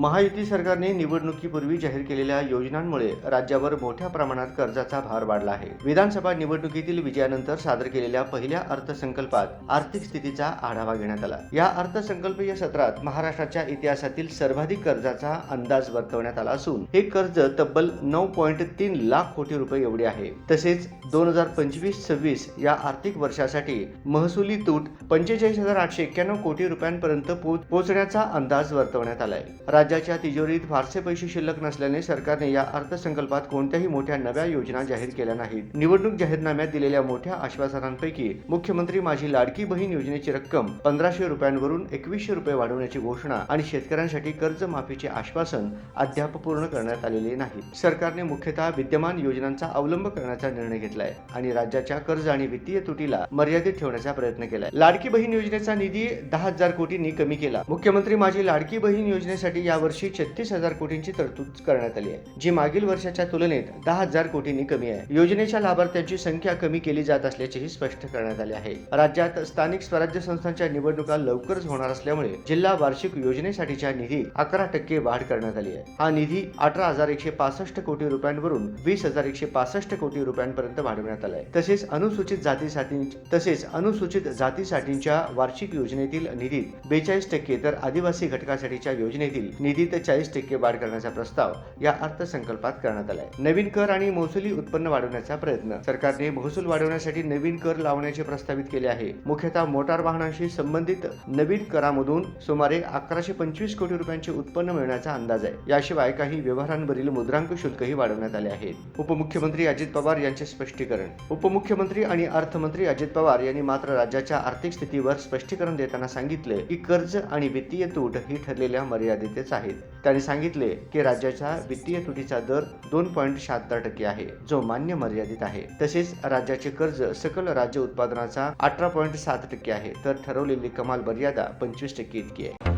महायुती सरकारने निवडणुकीपूर्वी जाहीर केलेल्या योजनांमुळे राज्यावर मोठ्या प्रमाणात कर्जाचा भार वाढला आहे. विधानसभा निवडणुकीतील विजयानंतर सादर केलेल्या पहिल्या अर्थसंकल्पात आर्थिक स्थितीचा आढावा घेण्यात आला. या अर्थसंकल्पीय सत्रात महाराष्ट्राच्या इतिहासातील सर्वाधिक कर्जाचा अंदाज वर्तवण्यात आला असून हे कर्ज तब्बल नऊ पॉईंट तीन लाख कोटी रुपये एवढे आहे. तसेच दोन हजार पंचवीस सव्वीस या आर्थिक वर्षासाठी महसुली तूट पंचेचाळीस हजार आठशे एक्क्याण्णव कोटी रुपयांपर्यंत पोहोचण्याचा अंदाज वर्तवण्यात आलाय. राज्याच्या तिजोरीत फारसे पैसे शिल्लक नसल्याने सरकारने या अर्थसंकल्पात कोणत्याही मोठ्या नव्या योजना जाहीर केल्या नाहीत. निवडणूक जाहीरनाम्यात दिलेल्या मोठ्या आश्वासनांपैकी मुख्यमंत्री माझी लाडकी बहीण योजनेची रक्कम पंधराशे रुपयांवरून एकवीसशे रुपये वाढवण्याची घोषणा आणि शेतकऱ्यांसाठी कर्जमाफीचे आश्वासन अद्याप पूर्ण करण्यात आलेले नाही सरकारने मुख्यतः विद्यमान योजनांचा अवलंब करण्याचा निर्णय घेतलाय आणि राज्याच्या कर्ज आणि वित्तीय तुटीला मर्यादित ठेवण्याचा प्रयत्न केलाय. लाडकी बहीण योजनेचा निधी दहा हजार कोटींनी कमी केला. मुख्यमंत्री माझी लाडकी बहीण योजनेसाठी या यावर्षी छत्तीस हजार कोटींची तरतूद करण्यात आली आहे जी मागील वर्षाच्या तुलनेत दहा हजार कोटींनी कमी आहे. योजनेच्या लाभार्थ्यांची संख्या कमी केली जात असल्याचेही स्पष्ट करण्यात आले आहे. राज्यात स्थानिक स्वराज्य संस्थांच्या निवडणुका लवकरच होणार असल्यामुळे जिल्हा वार्षिक योजनेसाठीच्या निधीत अकरा टक्के वाढ करण्यात आली आहे. हा निधी अठरा हजार एकशे पासष्ट कोटी रुपयांवरून वीस हजार एकशे पासष्ट कोटी रुपयांपर्यंत वाढवण्यात आलाय. तसेच अनुसूचित जातीसाठी तसेच अनुसूचित जातीसाठीच्या वार्षिक योजनेतील निधीत बेचाळीस टक्के तर आदिवासी घटकासाठीच्या योजनेतील निधीत चाळीस टक्के वाढ करण्याचा प्रस्ताव या अर्थसंकल्पात करण्यात आलाय. नवीन कर आणि महसुली उत्पन्न वाढवण्याचा प्रयत्न. सरकारने महसूल वाढवण्यासाठी नवीन कर लावण्याचे प्रस्तावित केले आहे. मुख्यतः मोटार वाहनांशी संबंधित नवीन करामधून सुमारे अकराशे पंचवीस कोटी रुपयांचे उत्पन्न मिळण्याचा अंदाज आहे. याशिवाय काही व्यवहारांवरील मुद्रांक शुल्कही वाढवण्यात आले आहेत. उपमुख्यमंत्री अजित पवार यांचे स्पष्टीकरण. उपमुख्यमंत्री आणि अर्थमंत्री अजित पवार यांनी मात्र राज्याच्या आर्थिक स्थितीवर स्पष्टीकरण देताना सांगितले की कर्ज आणि वित्तीय तूट ही ठरलेल्या मर्यादेतच आहेत. त्यांनी सांगितले की राज्याच्या वित्तीय तुटीचा दर दोन पॉईंट शहात्तर टक्के आहे जो मान्य मर्यादित आहे. तसेच राज्याचे कर्ज सकल राज्य उत्पादनाचा अठरा पॉईंट सात टक्के आहे तर ठरवलेली कमाल मर्यादा पंचवीस टक्के इतकी आहे.